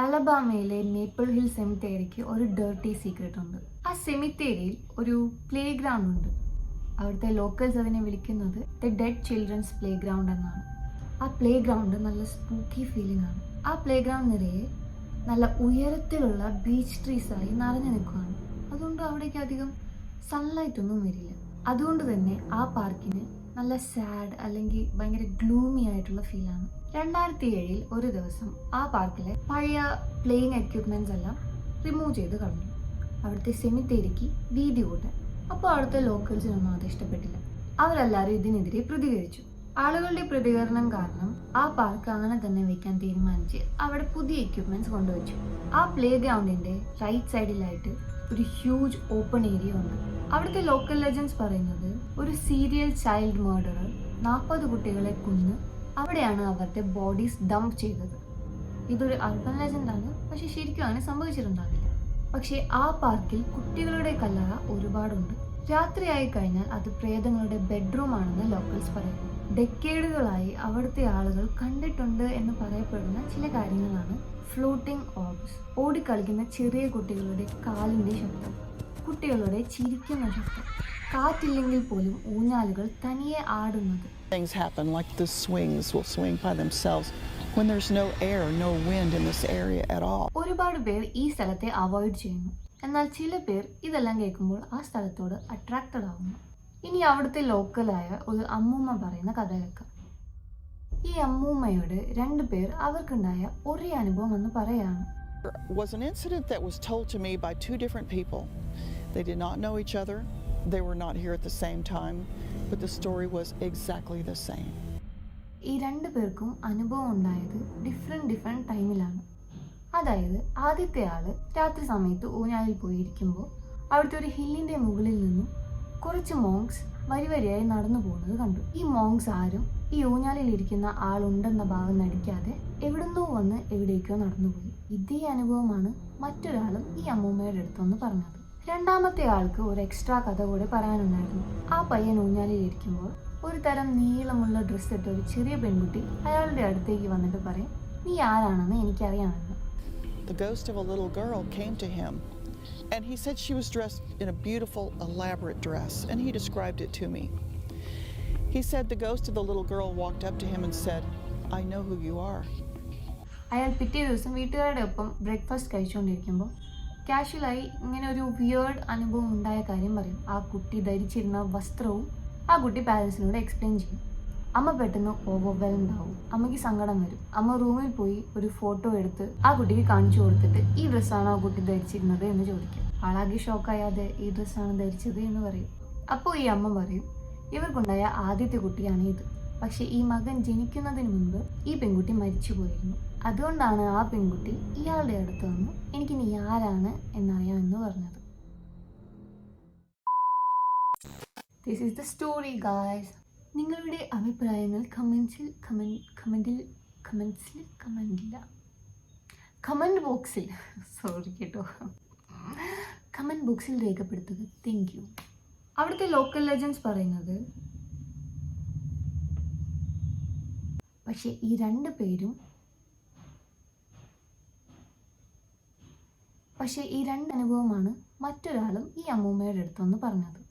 അലബാമയിലെ maple hill സെമിത്തേരിക്ക് ഒരു dirty secret ഉണ്ട് ആ സെമിത്തേരിയിൽ ഒരു പ്ലേ ഗ്രൗണ്ട് ഉണ്ട് അവിടുത്തെ ലോക്കൽസ് അതിനെ വിളിക്കുന്നത് the dead children's play ground എന്നാണ്. ആ പ്ലേ ഗ്രൗണ്ട് നല്ല സ്പൂക്കി ഫീലിംഗ് ആണ്. ആ പ്ലേ ഗ്രൗണ്ട് നിറയെ നല്ല ഉയരത്തിലുള്ള ബീച്ച് ട്രീസ് ആയി നിറഞ്ഞു നിൽക്കുകയാണ് അതുകൊണ്ട് അവിടേക്ക് അധികം സൺലൈറ്റ് ഒന്നും വരില്ല. അതുകൊണ്ട് തന്നെ ആ പാർക്കിന് നല്ല സാഡ് അല്ലെങ്കിൽ ഭയങ്കര ഗ്ലൂമി ആയിട്ടുള്ള ഫീലാണ് രണ്ടായിരത്തി ഏഴിൽ ഒരു ദിവസം ആ പാർക്കിലെ പഴയ പ്ലേയിങ് എക്യുപ്മെന്റ്സ് എല്ലാം റിമൂവ് ചെയ്ത് കളഞ്ഞു. അവിടുത്തെ സെമിത്തേരിക്ക് വീതി കൂട്ടാൻ. അപ്പോൾ അവിടുത്തെ ലോക്കൽസിനൊന്നും അത് ഇഷ്ടപ്പെട്ടില്ല. അവരെല്ലാവരും ഇതിനെതിരെ പ്രതികരിച്ചു. ആളുകളുടെ പ്രതികരണം കാരണം ആ പാർക്ക് അങ്ങനെ തന്നെ വെക്കാൻ തീരുമാനിച്ച് അവിടെ പുതിയ എക്യുപ്മെന്റ്സ് കൊണ്ടുവച്ചു. ആ പ്ലേ ഗ്രൗണ്ടിന്റെ റൈറ്റ് സൈഡിലായിട്ട് ഒരു ഹ്യൂജ് ഓപ്പൺ ഏരിയ ഉണ്ട്. അവിടുത്തെ ലോക്കൽ ലെജൻസ് പറയുന്നത് ഒരു സീരിയൽ ചൈൽഡ് മേർഡറർ നാൽപ്പത് കുട്ടികളെ കൊന്ന് അവിടെയാണ് അവരുടെ ബോഡീസ് ഡംപ് ചെയ്തത്. ഇതൊരു അർബൻ ലെജൻഡ് ആണ്. പക്ഷെ ശരിക്കും അങ്ങനെ സംഭവിച്ചിട്ടുണ്ടാവില്ല. പക്ഷേ ആ പാർക്കിൽ കുട്ടികളുടെ കല്ലറ ഒരുപാടുണ്ട്. രാത്രിയായി കഴിഞ്ഞാൽ അത് പ്രേതങ്ങളുടെ ബെഡ്റൂം ആണെന്ന് ലോക്കൽസ് പറയുന്നു ഡെക്കേഡുകളായി അവിടുത്തെ ആളുകൾ കണ്ടിട്ടുണ്ട് എന്ന് പറയപ്പെടുന്ന ചില കാര്യങ്ങളാണ് ഫ്ലോട്ടിംഗ് ഓബ്സ് ഓടിക്കളിക്കുന്ന ചെറിയ കുട്ടികളുടെ കാലിന്റെ ശബ്ദം കുട്ടികളുടെ ചിരിക്കുന്ന ശബ്ദം. കാറ്റില്ലെങ്കിൽ പോലും ഊഞ്ഞാലുകൾ തനിയെ ആടുന്നത് Things happen like the swings will swing by themselves when there's no air, no wind in this area at all. ഒരുപാട് പേർ ഈ സ്ഥലത്തെ അവോയ്ഡ് ചെയ്യുന്നു എന്നാൽ ചില പേർ ഇതെല്ലാം കേൾക്കുമ്പോൾ ആ സ്ഥലത്തോട് അട്രാക്റ്റഡ് ആവുന്നു ഇനി അവിടുത്തെ ലോക്കലായ ഒരു അമ്മൂമ്മ പറയുന്ന കഥ കേൾക്കാം ഈ അമ്മൂമ്മയോട് രണ്ടു പേർ അവർക്കുണ്ടായ ഒരേ അനുഭവം എന്ന് പറയാണ് was an incident that was told to me by two different people. They did not know each other, they were not here at the same time, but the story was exactly the same. ഈ രണ്ട് പേർക്കും അനുഭവം ഉണ്ടായത് different different ടൈമിലാണ് അതായത് ആദ്യത്തെ ആൾ രാത്രി സമയത്ത് ഊഞ്ഞാലിൽ പോയിരിക്കുമ്പോൾ അവിടുത്തെ ഒരു ഹില്ലിന്റെ മുകളിൽ നിന്നും കുറച്ച് മോങ്സ് വരി വരിയായി നടന്നു പോകുന്നത് കണ്ടു. ഈ മോങ്സ് ആരും ഈ ഊഞ്ഞാലിൽ ഇരിക്കുന്ന ആളുണ്ടെന്ന ഭാവം നടിക്കാതെ എവിടുന്നോ വന്ന് എവിടേക്കോ നടന്നുപോയി. ഇതേ അനുഭവമാണ് മറ്റൊരാളും ഈ അമ്മൂമ്മയുടെ അടുത്തൊന്ന് പറഞ്ഞത്. രണ്ടാമത്തെ ആൾക്ക് ഒരു എക്സ്ട്രാ കഥ കൂടെ പറയാനുണ്ടായിരുന്നു ആ പയ്യൻ ഊഞ്ഞാലിൽ ഇരിക്കുമ്പോൾ ഒരു തരം നീളമുള്ള ഡ്രസ്സ് ഇട്ട ഒരു ചെറിയ പെൺകുട്ടി അയാളുടെ അടുത്തേക്ക് വന്നിട്ട് പറയും നീ ആരാണെന്ന് എനിക്കറിയാമെന്ന് The ghost of a little girl came to him, and he said she was dressed in a beautiful, elaborate dress, and he described it to me. He said the ghost of the little girl walked up to him and said, I know who you are. അയാൾ പിറ്റേ ദിവസം വീട്ടുകാരുടെ ഒപ്പം breakfast കഴിച്ചുകൊണ്ടിരിക്കുമ്പോൾ കാഷ്വലായി ഇങ്ങനെ ഒരു weird അനുഭവം ഉണ്ടായ കാര്യം പറയും. ആ കുട്ടി ധരിച്ചിരുന്ന വസ്ത്രവും ആ കുട്ടി പാരൻസിനോട് എക്സ്പ്ലെയിൻ ചെയ്യും. അമ്മ പെട്ടെന്ന് ഓവർവെൽഡ് ആവും. അമ്മയ്ക്ക് സങ്കടം വരും. അമ്മ റൂമിൽ പോയി ഒരു ഫോട്ടോ എടുത്ത് ആ കുട്ടിക്ക് കാണിച്ചു കൊടുത്തിട്ട് ഈ ഡ്രസ്സാണ് ആ കുട്ടി ധരിച്ചിരുന്നത് എന്ന് ചോദിക്കും. ആളാകെ ഷോക്കായാതെ ഈ ഡ്രസ്സാണ് ധരിച്ചത് എന്ന് പറയും. അപ്പോൾ ഈ അമ്മ പറയും ഇവർക്കുണ്ടായ ആദ്യത്തെ കുട്ടിയാണ് ഇത്. പക്ഷെ ഈ മകൻ ജനിക്കുന്നതിന് മുൻപ് ഈ പെൺകുട്ടി മരിച്ചു പോയിരുന്നു അതുകൊണ്ടാണ് ആ പെൺകുട്ടി ഇയാളുടെ അടുത്ത് വന്ന് എനിക്ക് നീ ആരാണ് എന്നറിയാമെന്ന് പറഞ്ഞത്. This is the story guys നിങ്ങളുടെ അഭിപ്രായങ്ങൾ കമൻസിൽ കമൻ കമന്റിൽ കമൻസിൽ കമന്റില്ല കമന്റ് ബോക്സിൽ സോറി കേട്ടോ. കമന്റ് ബോക്സിൽ രേഖപ്പെടുത്തുക. താങ്ക് യു അവിടുത്തെ ലോക്കൽ ലെജൻസ് പറയുന്നത് പക്ഷെ ഈ രണ്ട് പേരും പക്ഷേ ഈ രണ്ട് അനുഭവമാണ് മറ്റൊരാളും ഈ അമ്മൂമ്മയുടെ അടുത്തൊന്ന് പറഞ്ഞത്.